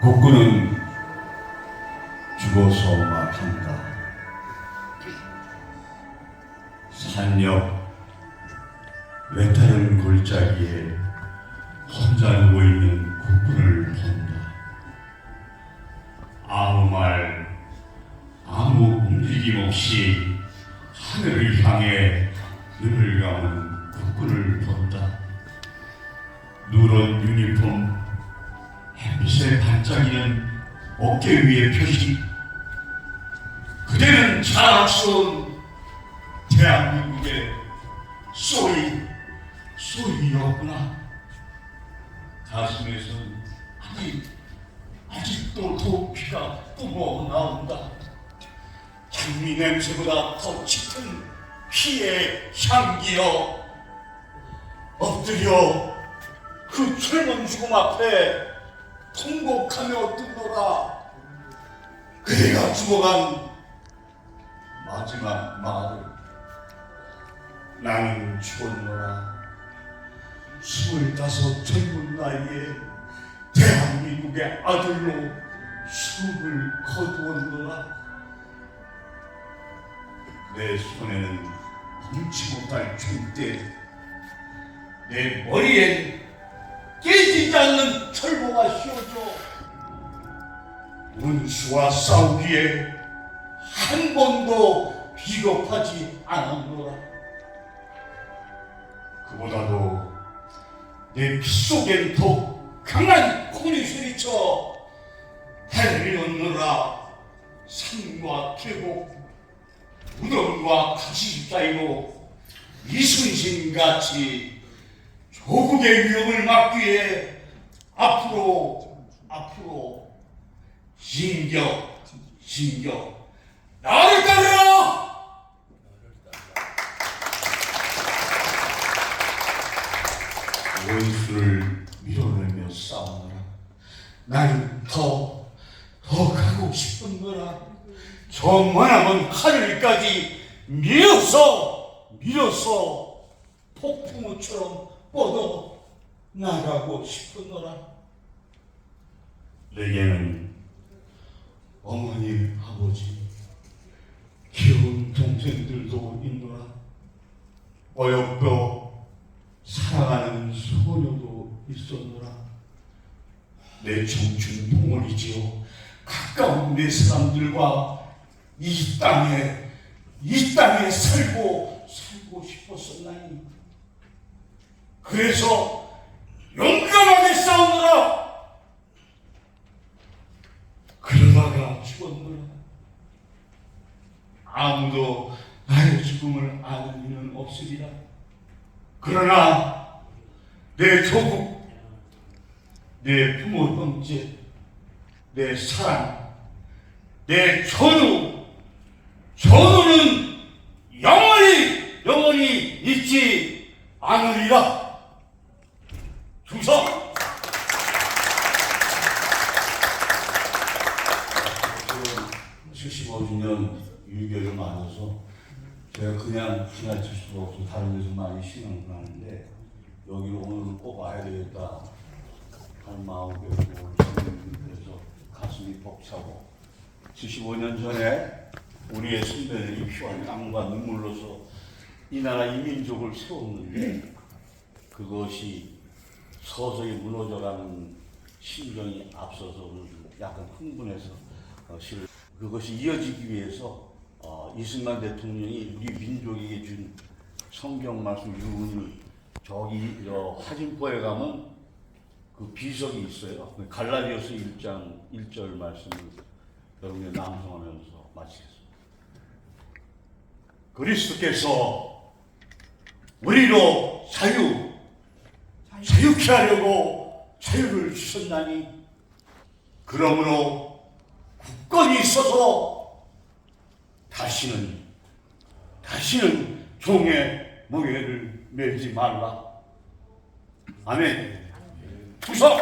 국군은 죽어서 막한다. 산역 외타는 골짜기에 혼자 누워 있는 국군을 본다. 아무 말, 아무 움직임 없이 하늘을 향해 눈을 감은 국군을 본다. 누런 유니폼, 햇 빛에 반짝이는 어깨 위의 표시. 그대는 자랑스러운 대한민국의 소리, 소리였구나. 가슴에선 아직, 아직도 도피가 뿜어 나온다. 장미 냄새보다 더 짙은 피의 향기여. 엎드려 그 젊은 죽음 앞에 통곡하며 뜨거라. 그대가 죽어간 마지막 말을 나는 죽었노라. 스물다섯 젊은 나이에 대한민국의 아들로 숨을 거두었노라. 내 손에는 훔치 못할 총대, 내 머리엔 깨지지 않는 철모가 휘어져 원수와 싸우기에 한 번도 비겁하지 않았노라. 그보다도 내 빗속엔 더 강한 콩이 소리쳐 해리었노라. 산과 계곡, 무덤과 가시 사이로 이순신같이 조국의 위협을 막기 위해 앞으로 앞으로 진격 진격. 나를 따르라! 원수를 밀어내며 싸우느라. 나는 더, 더 가고 싶은 거라. 저 머나먼 하늘까지 밀어서 밀어서 폭풍우처럼 뻗어 나가고 싶은노라. 내게는 어머니, 아버지, 귀여운 동생들도 있노라. 어여뼈 사랑하는 소녀도 있었노라. 내 청춘 동원이지요. 가까운 내 사람들과 이 땅에 이 땅에 살고 싶었었나니 그래서 용감하게 싸우느라 그러다가 죽었느라. 아무도 나의 죽음을 아는 이는 없으리라. 그러나 내 조국 내 부모 형제 내 사랑 내 전우 전우는 영원히 영원히 잊지 않으리라 충성 75주년 맞아서 제가 그냥 지나칠 수가 없어 다른 데서 많이 신앙을 하는데 여기로 오늘 꼭 와야 되겠다 하는 마음이 들고 그래서 가슴이 벅차고 75년 전에 우리의 선배들이 피와 땀과 눈물로서 이 나라 이 민족을 세웠는데 그것이 서서히 무너져가는 심정이 앞서서 약간 흥분해서 어, 실 그것이 이어지기 위해서 어, 이승만 대통령이 우리 민족에게 준 성경 말씀 유언을 저기 저 화진포에 가면 그 비석이 있어요. 그 갈라디아서 1장 1절 말씀을 여러분이 낭송하면서 마치겠습니다. 그리스도께서 우리로 자유, 자유케 하려고 자유를 주셨나니 그러므로 굳건히 있어서 다시는 다시는 종의 무게를 매지 말라. 아멘. 충성.